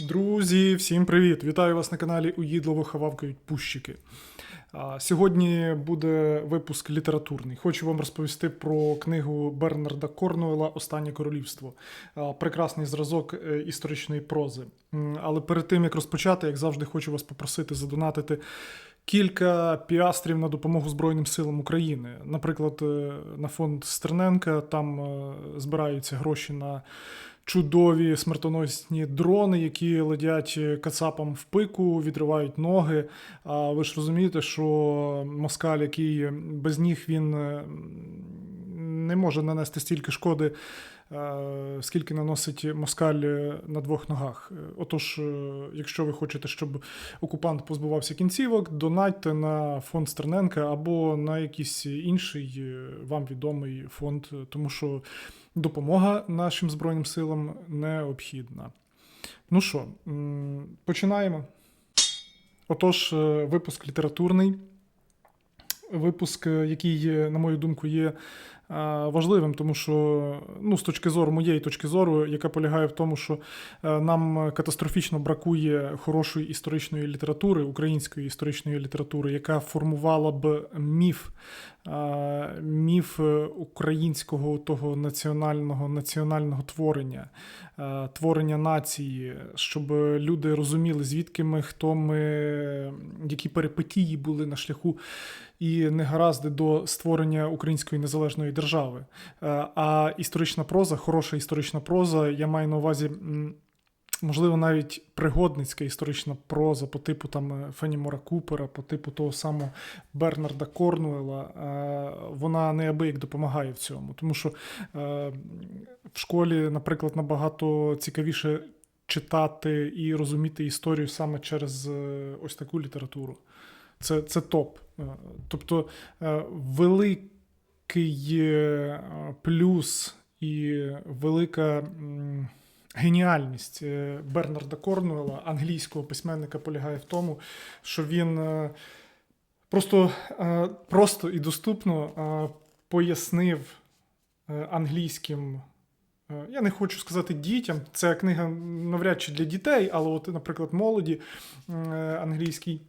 Друзі, всім привіт! Вітаю вас на каналі Уїдливо хававкають пущики. Сьогодні буде випуск літературний. Хочу вам розповісти про книгу Бернарда Корнуела Останнє королівство. Прекрасний зразок е, історичної прози. Але перед тим як розпочати, як завжди, хочу вас попросити задонатити кілька піастрів на допомогу Збройним силам України. Наприклад, е, на фонд Стерненка там е, збираються гроші на чудові смертоносні дрони, які летять кацапам в пику, відривають ноги. А ви ж розумієте, що москаль, який без ніг він е, не може нанести стільки шкоди. е, Скільки наносить москаль е, на двох ногах. Е, Отож, е, якщо ви хочете, щоб окупант позбувався кінцівок, донатьте на фонд Стерненка або на якийсь інший е, вам відомий фонд, е, тому що допомога нашим Збройним силам необхідна. Ну що, починаємо. Отож, е, випуск літературний. Випуск, е, який, е, на мою думку, є важливим, тому що ну, з точки зору моєї точки зору, яка полягає в тому, що нам катастрофічно бракує хорошої історичної літератури, української історичної літератури, яка формувала б міф, міф е, українського того національного національного творення, е, творення нації, щоб люди розуміли, звідки ми, хто ми, які перипетії були на шляху і негаразди до створення української незалежної держави. Е, А історична проза, хороша історична проза, я маю на увазі. Можливо, навіть пригодницька історична проза по типу там е, Фенімора Купера, по типу того самого Бернарда Корнуела, е, вона неабияк допомагає в цьому. Тому що е, в школі, наприклад, набагато цікавіше читати і розуміти історію саме через ось таку літературу. Це, це топ. Тобто великий плюс і велика геніальність е, Бернарда Корнуела, англійського письменника, полягає в тому, що він е, просто, е, просто і доступно пояснив англійським. Я не хочу сказати дітям, це книга навряд чи для дітей, але, от, наприклад, молоді англійській.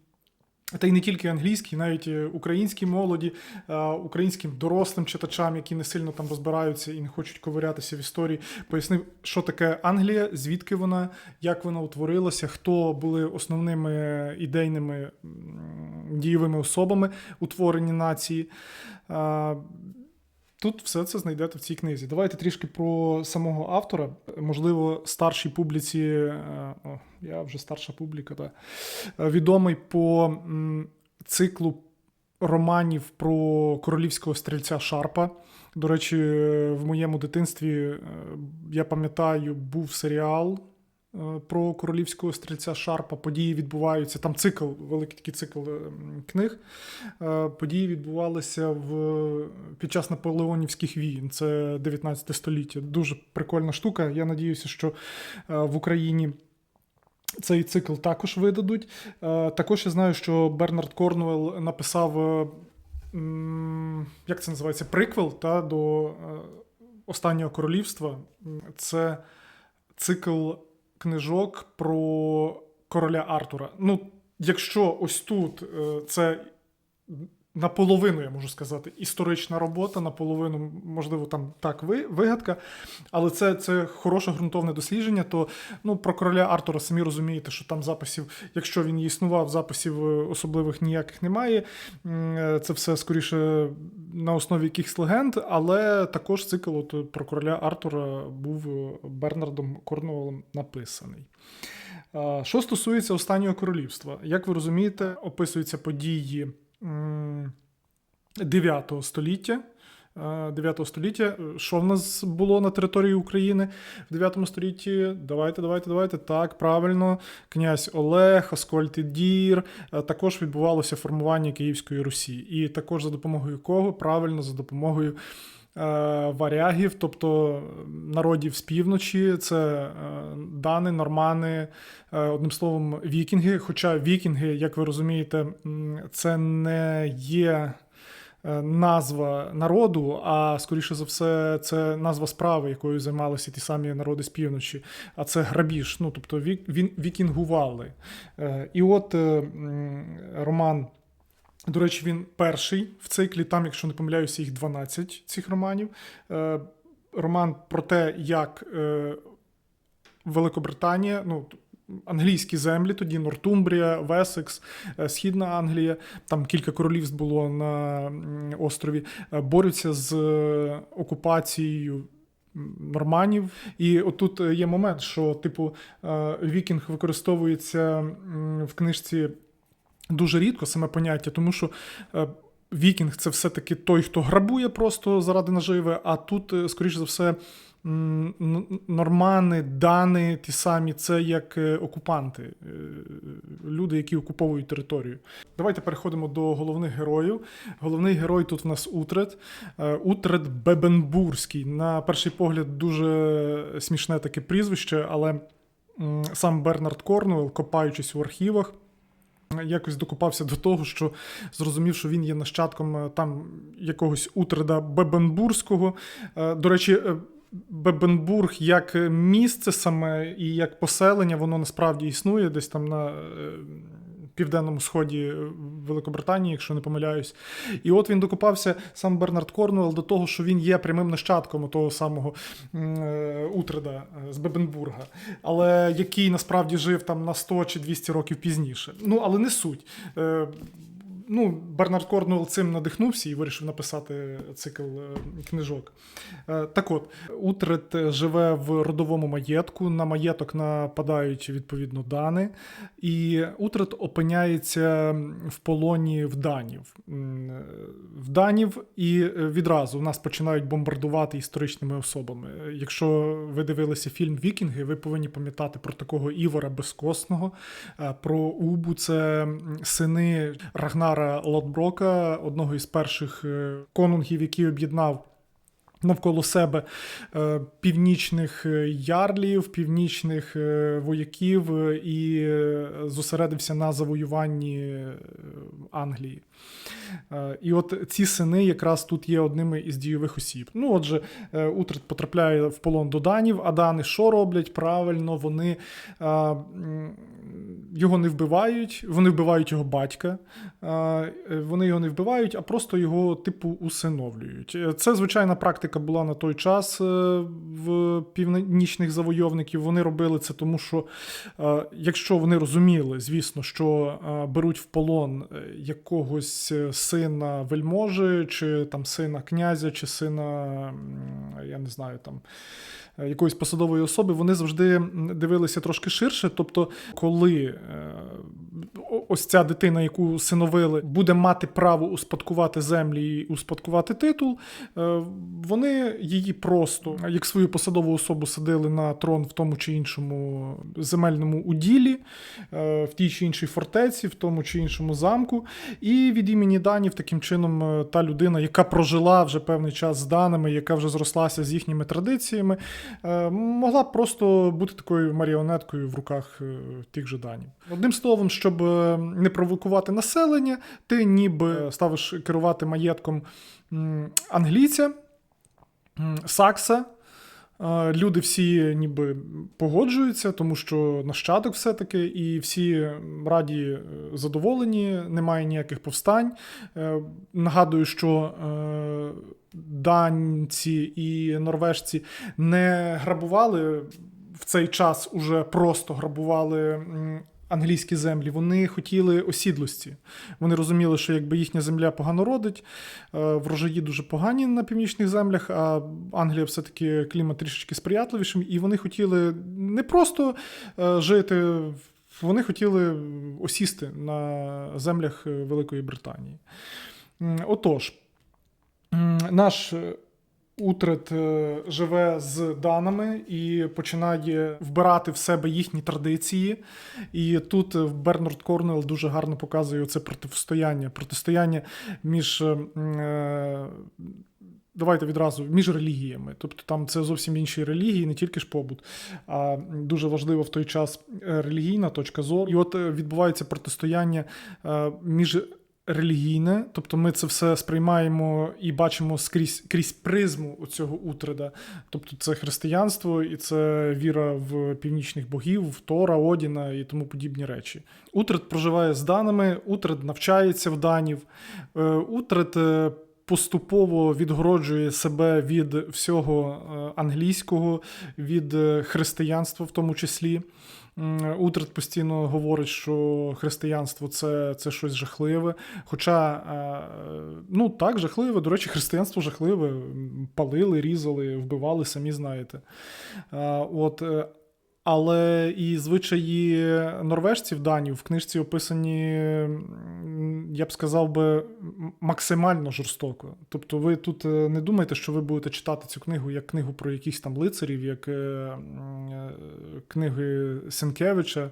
Та й не тільки англійській, навіть українські українській молоді, е, українським дорослим читачам, які не сильно там розбираються і не хочуть ковирятися в історії, пояснив, що таке Англія, звідки вона, як вона утворилася, хто були основними ідейними дієвими особами утворення нації. Тут все це знайдете в цій книзі. Давайте трішки про самого автора. Можливо, старшій публіці, е, о, я вже старша публіка, да, е, відомий по циклу романів про королівського стрільця Шарпа. До речі, в моєму дитинстві, е, я пам'ятаю, був серіал про королівського стрільця Шарпа. Події відбуваються. Там цикл, великий такий цикл е, книг. Е, Події відбувалися в, під час наполеонівських війн. Це 19 століття. Дуже прикольна штука. Я надіюся, що е, в Україні. Цей цикл також видадуть. Е, Також я знаю, що Бернард Корнуел написав, е, як це називається, приквел та, до е, Останнього королівства. Це цикл книжок про короля Артура. Ну, якщо ось тут е, це наполовину, я можу сказати, історична робота, наполовину, можливо, там так ви, вигадка, але це, це хороше ґрунтовне дослідження, то ну, про короля Артура самі розумієте, що там записів, якщо він існував, записів е, особливих ніяких немає. Е, Це все скоріше на основі якихось легенд, але також цикл от, про короля Артура був е, Бернардом Корнуолом написаний. Що стосується останнього королівства, як ви розумієте, описуються події 9 століття. Е, 9 століття. Що в нас було на території України в 9 столітті? Давайте, давайте, давайте. Так, правильно. Князь Олег, Аскольд і Дір. Е, Також відбувалося формування Київської Русі. І також за допомогою кого? Правильно, за допомогою е, варягів, тобто народів з півночі, це е, дани, нормани, е, одним словом, вікінги. Хоча вікінги, як ви розумієте, це не є е, назва народу, а скоріше за все, це назва справи, якою займалися ті самі народи з півночі. А це грабіж. Ну тобто вік, він вікінгували. Е, І от е, роман. До речі, він перший в циклі. Там, якщо не помиляюся, їх 12 цих романів. Е, Роман про те, як е, Великобританія, ну англійські землі, тоді Нортумбрія, Весекс, е, Східна Англія, там кілька королівств було на острові, борються з окупацією. Норманів, і отут є момент, що типу вікінг використовується в книжці дуже рідко саме поняття, тому що е, вікінг це все-таки той, хто грабує просто заради наживи, а тут, е, скоріш за все, нормани, дани, ті самі, це як е, окупанти, люди, які окуповують територію. Давайте переходимо до головних героїв. Головний герой тут в нас Утрет. Утрет Бебенбурзький. На перший погляд, дуже смішне таке прізвище, але сам Бернард Корнуелл, копаючись у архівах, якось докупався до того, що зрозумів, що він є нащадком е, там якогось Утреда Бебенбурзького. Е, До речі, е, Бебенбург як місце саме і як поселення, воно насправді існує десь там на південному сході Великобританії, якщо не помиляюсь. І от він докопався сам Бернард Корнуел до того, що він є прямим нащадком того самого е, Утреда е, з Бебенбурга, але який насправді жив там на 100 чи 200 років пізніше. Ну, але не суть. Ну, Бернард Корнуелл цим надихнувся і вирішив написати цикл е, книжок. Е, Так от, Утрет живе в родовому маєтку. На маєток нападають відповідно Дани, і Утрет опиняється в полоні в Данів. Е, В Данів і відразу нас починають бомбардувати історичними особами. Якщо ви дивилися фільм Вікінги, ви повинні пам'ятати про такого Івора Безкосного, про Убу. Це сини Рагнара Лотброка, одного із перших е, конунгів, який об'єднав. Навколо себе е, північних е, ярлів, північних вояків і зосередився на завоюванні Англії. Е, І от ці сини якраз тут є одними із дійових осіб. Ну, отже, е, потрапляє в полон до Данів, а Дани що роблять? Правильно, вони е, його не вбивають, вони вбивають його батька. Вони його не вбивають, а просто його, типу, усиновлюють. Це звичайна практика була на той час в північних завойовників. Вони робили це тому, що якщо вони розуміли, звісно, що беруть в полон е, якогось е, сина вельможі, чи там сина князя, чи сина, я не знаю, там. е, Якоїсь посадової особи, вони завжди дивилися трошки ширше. Тобто, коли е, ось ця дитина, яку синовили, буде мати право успадкувати землі і успадкувати титул, вони її просто як свою посадову особу садили на трон в тому чи іншому земельному уділі, в тій чи іншій фортеці, в тому чи іншому замку. І від імені Данів таким чином е, та людина, яка прожила вже певний час з даними, яка вже зрослася з їхніми традиціями, е, могла б просто бути такою маріонеткою в руках е, тих же данів. Одним словом, щоб не провокувати населення, ти ніби ставиш керувати маєтком англійця, сакса. Люди всі ніби погоджуються, тому що нащадок все-таки, і всі раді е, задоволені, немає ніяких повстань. Е, Нагадую, що е, данці і норвежці не грабували в цей час уже просто грабували. Англійські землі вони хотіли осідлості. Вони розуміли, що якби їхня земля погано родить, е, врожаї дуже погані на північних землях, а Англія все-таки клімат трішечки сприятливішим, і вони хотіли не просто е, жити, вони хотіли осісти на землях е, Великої Британії. Отож, наш Утрет е, живе з данами і починає вбирати в себе їхні традиції. І тут е, Бернард Корнуелл дуже гарно показує це протистояння. Протистояння між. е, Давайте відразу між релігіями. Тобто там це зовсім інші релігії, не тільки ж побут, а дуже важливо в той час релігійна точка зору. І от відбувається протистояння між релігійне, тобто ми це все сприймаємо і бачимо скрізь крізь призму цього утреда. Тобто це християнство і це віра в північних богів, в Тора, Одіна і тому подібні речі. Утред проживає з даними, Утред навчається в данів, е, Утред е, поступово відгороджує себе від всього е, англійського, від християнства в тому числі. М, Утред постійно говорить, що християнство це, це щось жахливе. Хоча, е, ну так, жахливе. До речі, християнство жахливе. Палили, різали, вбивали, самі знаєте. Е, От, е, але і звичаї норвежців данів в книжці описані, я б сказав би, максимально жорстоко. Тобто, ви тут е, не думайте, що ви будете читати цю книгу як книгу про якихось там лицарів, як е, е, книги Сенкевича.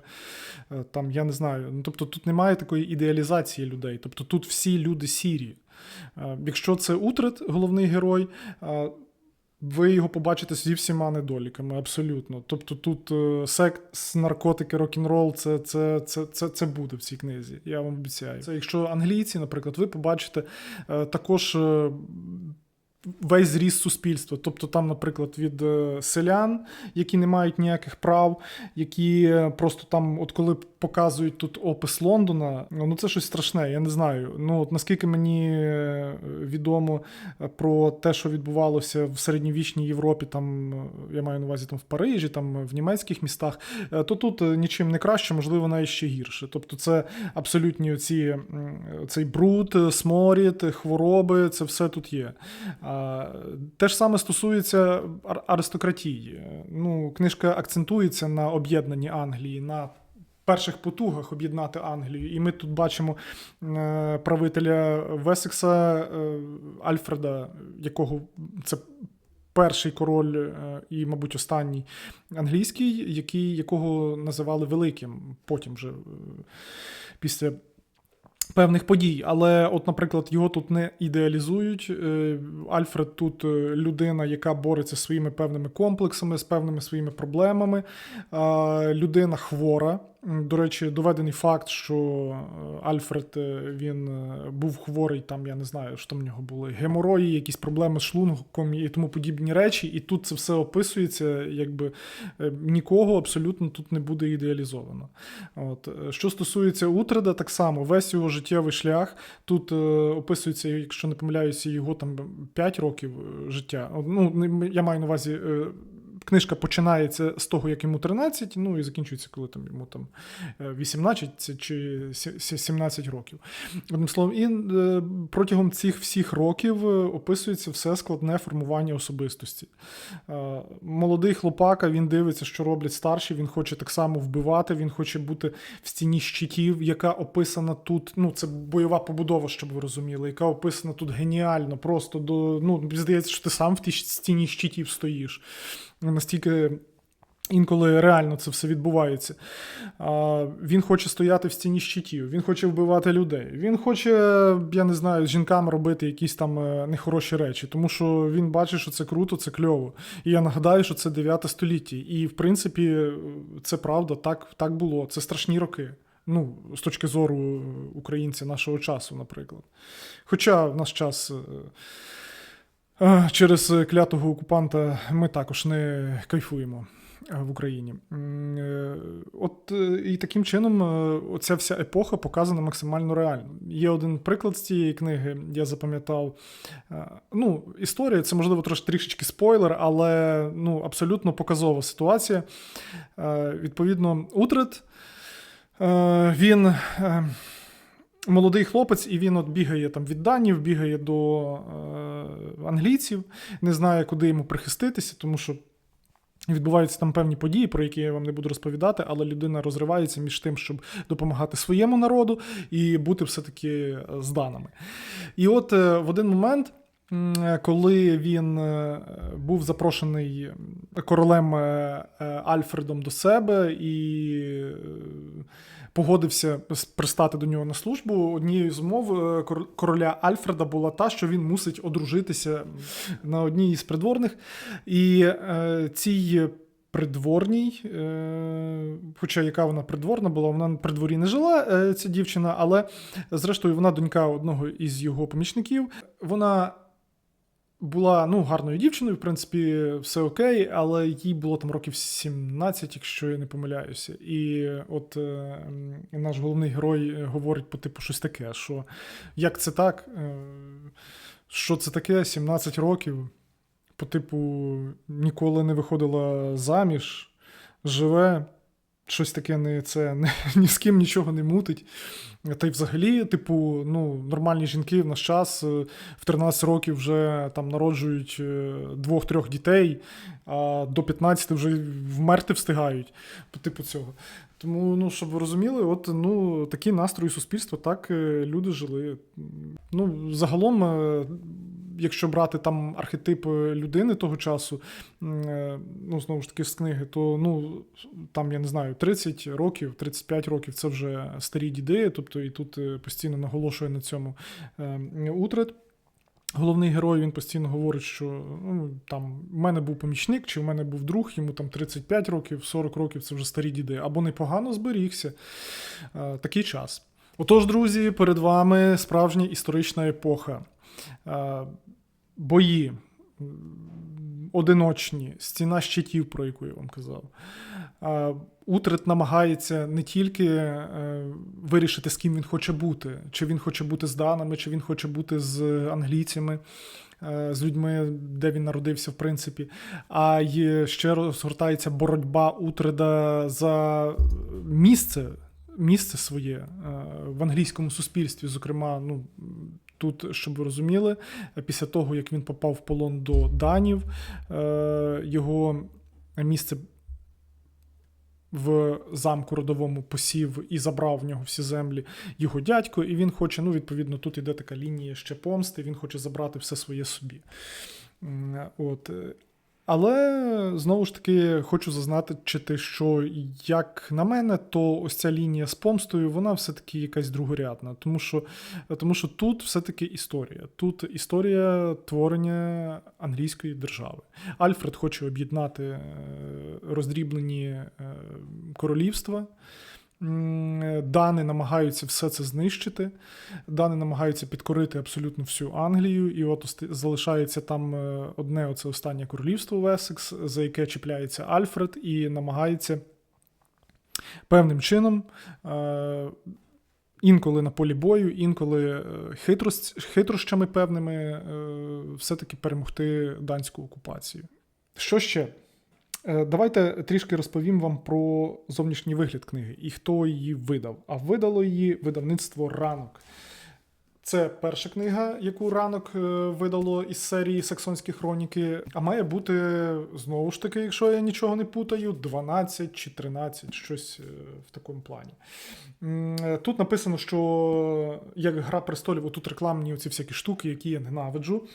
Там я не знаю. Ну, тобто, тут немає такої ідеалізації людей. Тобто тут всі люди сірі. Якщо це Утрет, головний герой. Е, ви його побачите зі всіма недоліками, абсолютно. Тобто тут е, секс, наркотики, рок-н-рол це, це, це, це, це буде в цій книзі, я вам обіцяю. Це якщо англійці, наприклад, ви побачите е, також. Весь зріст суспільства, тобто там, наприклад, від е, селян, які не мають ніяких прав, які е, просто там, от коли показують тут опис Лондона, ну це щось страшне, я не знаю. Ну от наскільки мені е, відомо про те, що відбувалося в середньовічній Європі, там я маю на увазі там в Парижі, там в німецьких містах, то тут нічим не краще, можливо, навіть ще гірше. Тобто, це абсолютні оці, цей бруд, сморід, хвороби, це все тут є. Те ж саме стосується аристократії. Ну, книжка акцентується на об'єднанні Англії, на перших потугах об'єднати Англію. І ми тут бачимо е, правителя Весекса е, Альфреда, якого це перший король е, і, мабуть, останній англійський, який, якого називали великим потім вже після певних подій. Але, от, наприклад, його тут не ідеалізують. Е, Альфред тут е, людина, яка бореться зі своїми певними комплексами, з певними своїми проблемами. Людина хвора. До речі, доведений факт, що е, Альфред е, він е, був хворий, там я не знаю, що там в нього були геморої, якісь проблеми з шлунком і тому подібні речі. І тут це все описується, якби нікого абсолютно тут не буде ідеалізовано. От. Що стосується Утреда, так само весь його життєвий шлях. Тут е, описується, якщо не помиляюся, його там 5 років життя. Ну, я маю на увазі. е, Книжка починається з того, як йому 13, ну і закінчується, коли там йому там е, 18 чи сі- сі- 17 років. Одним словом, і е, протягом цих всіх років е, описується все складне формування особистості. Е, Молодий хлопака, він дивиться, що роблять старші, він хоче так само вбивати, він хоче бути в стіні щитів, яка описана тут. Ну, це бойова побудова, щоб ви розуміли, яка описана тут геніально. Просто до. Ну, здається, що ти сам в тій стіні щитів стоїш. Настільки. Інколи реально це все відбувається. Він хоче стояти в стіні щитів, він хоче вбивати людей. Він хоче, я не знаю, з жінками робити якісь там е, нехороші речі, тому що він бачить, що це круто, це кльово. І я нагадаю, що це 9 століття. І в принципі, це правда, так, так було. Це страшні роки. Ну, з точки зору українця нашого часу, наприклад. Хоча в наш час. Е, е, Через клятого окупанта ми також не кайфуємо е, в Україні. Е, От і таким чином оця вся епоха показана максимально реально. Є один приклад з цієї книги, я запам'ятав. Ну, історія це можливо трош, трішечки спойлер, але ну, абсолютно показова ситуація. Відповідно, Утрет. Він молодий хлопець, і він от бігає там від данів, бігає до е, англійців, не знає, куди йому прихиститися, тому що. Відбуваються там певні події, про які я вам не буду розповідати, але людина розривається між тим, щоб допомагати своєму народу і бути все-таки е, з даними. І от е, в один момент, коли він е, був запрошений королем е, е, Альфредом до себе і е, погодився пристати до нього на службу, однією з умов е, короля Альфреда була та, що він мусить одружитися на одній із придворних. І е, цій придворній. Е, хоча яка вона придворна була, вона при дворі не жила, е, ця дівчина, але зрештою вона донька одного із його помічників. Вона була ну, гарною дівчиною, в принципі, все окей, але їй було там років 17, якщо я не помиляюся. І от е, наш головний герой говорить по типу щось таке, що як це так? Е, що це таке? 17 років. По типу, ніколи не виходила заміж, живе, щось таке не це не, ні з ким нічого не мутить. Та й взагалі, типу, ну, нормальні жінки в наш час е, в 13 років вже там народжують е, двох-трьох дітей, а до 15 вже вмерти встигають по типу цього. Тому, ну, щоб ви розуміли, от ну, такі настрої суспільства, так е, люди жили. Ну, загалом, якщо брати там архетип людини того часу, е, ну, знову ж таки, з книги, то ну, там, я не знаю, 30 років, 35 років це вже старі діди, тобто і тут е, постійно наголошує на цьому е, Утрет. Головний герой він постійно говорить, що ну, там в мене був помічник, чи в мене був друг, йому там 35 років, 40 років це вже старі діди, або непогано зберігся. Такий час. Отож, друзі, перед вами справжня історична епоха. Бої одиночні, стіна щитів, про яку я вам казав. Утрет намагається не тільки е, вирішити, з ким він хоче бути, чи він хоче бути з данами, чи він хоче бути з англійцями, е, з людьми, де він народився, в принципі, а й ще розгортається боротьба Утреда за місце, місце своє е, в англійському суспільстві. Зокрема, ну. Тут, щоб ви розуміли, після того, як він попав в полон до данів, е, його місце в замку родовому посів і забрав в нього всі землі його дядько, і він хоче, ну, відповідно, тут іде така лінія ще помсти, він хоче забрати все своє собі. От. Але знову ж таки хочу зазначити, що як на мене, то ось ця лінія з помстою, вона все-таки якась другорядна. Тому що, тому що тут все-таки історія. Тут історія творення англійської держави. Альфред хоче об'єднати е, роздріблені е, королівства. М, Дани намагаються все це знищити. Дани намагаються підкорити абсолютно всю Англію, і от залишається там е, одне оце останнє королівство Весекс, за яке чіпляється Альфред, і намагається певним чином. Е- Інколи на полі бою, інколи е, хитрощами певними е, все-таки перемогти данську окупацію. Що ще? Е, Давайте трішки розповім вам про зовнішній вигляд книги і хто її видав. А видало її видавництво ранок. Це перша книга, яку ранок е, видало із серії Саксонські хроніки. А має бути знову ж таки, якщо я нічого не путаю, 12 чи 13, щось е, в такому плані. Е, Тут написано, що як Гра престолів, тут рекламні оці всякі штуки, які я ненавиджу.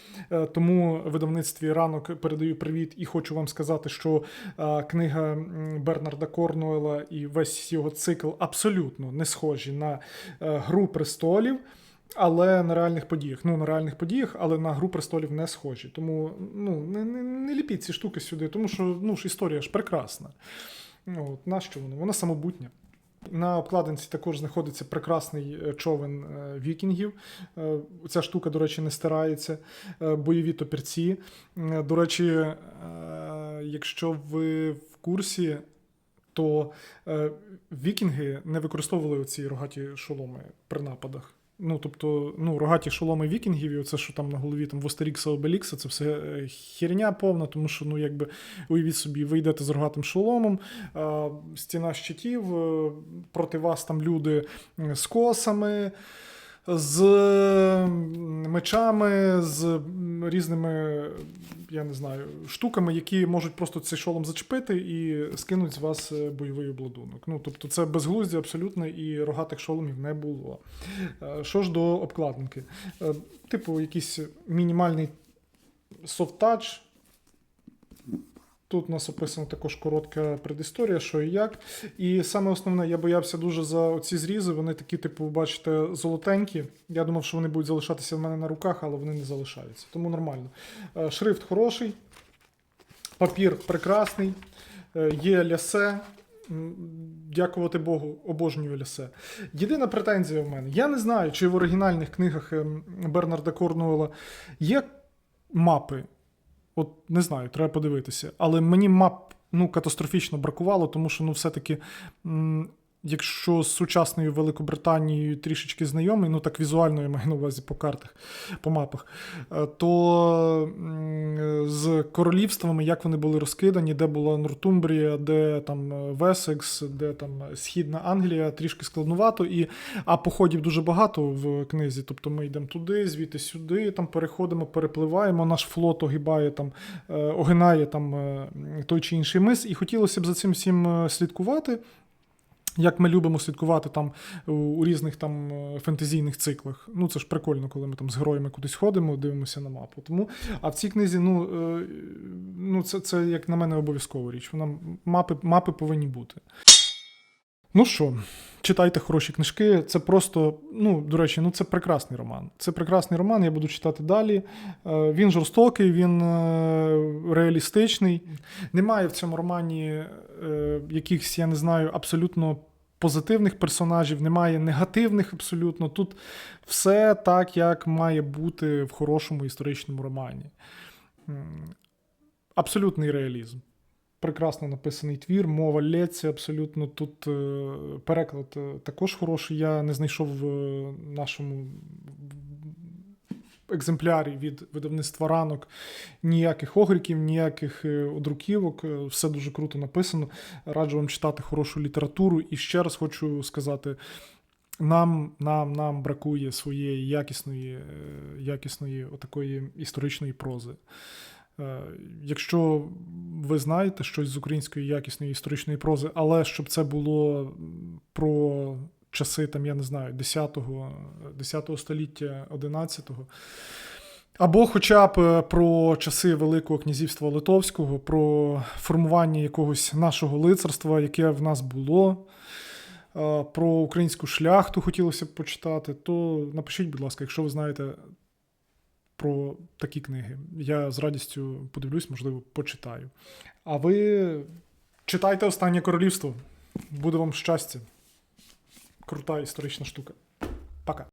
Тому видавництві ранок передаю привіт і хочу вам сказати, що книга Бернарда Корнуела і весь його цикл абсолютно не схожі на Гру престолів. Але на реальних подіях. Ну, на реальних подіях, але на гру престолів не схожі. Тому ну, не, не, не ліпіть ці штуки сюди, тому що ну, ж історія ж прекрасна. От, нащо воно? Вона самобутня. На обкладинці також знаходиться прекрасний е, човен е, вікінгів. Е, Ця штука, до речі, не стирається. Бойові топірці. До речі, якщо ви в курсі, то е, вікінги не використовували ці рогаті шоломи при нападах. Ну, тобто, ну, рогаті шоломи вікінгів, і оце, що там на голові там в Обелікса, це все е, херня повна, тому що, ну, якби уявіть собі, ви йдете з рогатим шоломом, стіна щитів, е, проти вас там люди е, з косами. З мечами, з різними, я не знаю, штуками, які можуть просто цей шолом зачепити і скинуть з вас е, бойовий обладунок. Ну, тобто це безглуздя абсолютно і рогатих шоломів не було. Е, Що ж до обкладинки? Е, Типу, якийсь мінімальний софт-тач. Тут у нас описана також коротка предісторія, що і як. І саме основне, я боявся дуже за оці зрізи. Вони такі, типу, бачите, золотенькі. Я думав, що вони будуть залишатися в мене на руках, але вони не залишаються. Тому нормально. Е, Шрифт хороший, папір прекрасний. Е, Є лясе. Дякувати Богу, обожнюю лясе. Єдина претензія в мене. Я не знаю, чи в оригінальних книгах ем, Бернарда Корнуела є мапи. От не знаю, треба подивитися. Але мені мап ну, катастрофічно бракувало, тому що ну, все-таки, якщо з сучасною Великобританією трішечки знайомий, ну так візуально я маю на увазі по картах, по мапах, е, то з королівствами, як вони були розкидані, де була Нортумбрія, де там е, Весекс, де там е, Східна Англія, трішки складнувато. І, а походів дуже багато в книзі. Тобто ми йдемо туди, звідти сюди, там переходимо, перепливаємо. Наш флот огибає там, огинає там той чи інший мис. І хотілося б за цим всім слідкувати. Як ми любимо слідкувати там у, різних там е, фентезійних циклах. Ну це ж прикольно, коли ми там з героями кудись ходимо, дивимося на мапу. Тому, а в цій книзі, ну, е, ну це, це як на мене обов'язкова річ. Вона мапи, мапи повинні бути. Ну що, читайте хороші книжки. Це просто, ну, до речі, ну це прекрасний роман. Це прекрасний роман, я буду читати далі. Е, Він жорстокий, він е, реалістичний. Немає в цьому романі е, якихось, я не знаю, абсолютно позитивних персонажів, немає негативних абсолютно. Тут все так, як має бути в хорошому історичному романі. Абсолютний реалізм. Прекрасно написаний твір, мова лється абсолютно. Тут е, переклад е, також хороший. Я не знайшов в е, нашому екземплярі від видавництва ранок ніяких огріків, ніяких одруківок. Все дуже круто написано. Раджу вам читати хорошу літературу. І ще раз хочу сказати: нам, нам, нам бракує своєї якісної, якісної отакої історичної прози. Е, Якщо ви знаєте щось з української якісної історичної прози, але щоб це було про часи, там, я не знаю, 10-го, 10 століття, 11-го, або хоча б е, про часи Великого князівства Литовського, про формування якогось нашого лицарства, яке в нас було, е, про українську шляхту хотілося б почитати, то напишіть, будь ласка, якщо ви знаєте про такі книги. Я з радістю подивлюсь, можливо, почитаю. А ви читайте Останнє королівство. Буде вам щастя. Крута історична штука. Пока.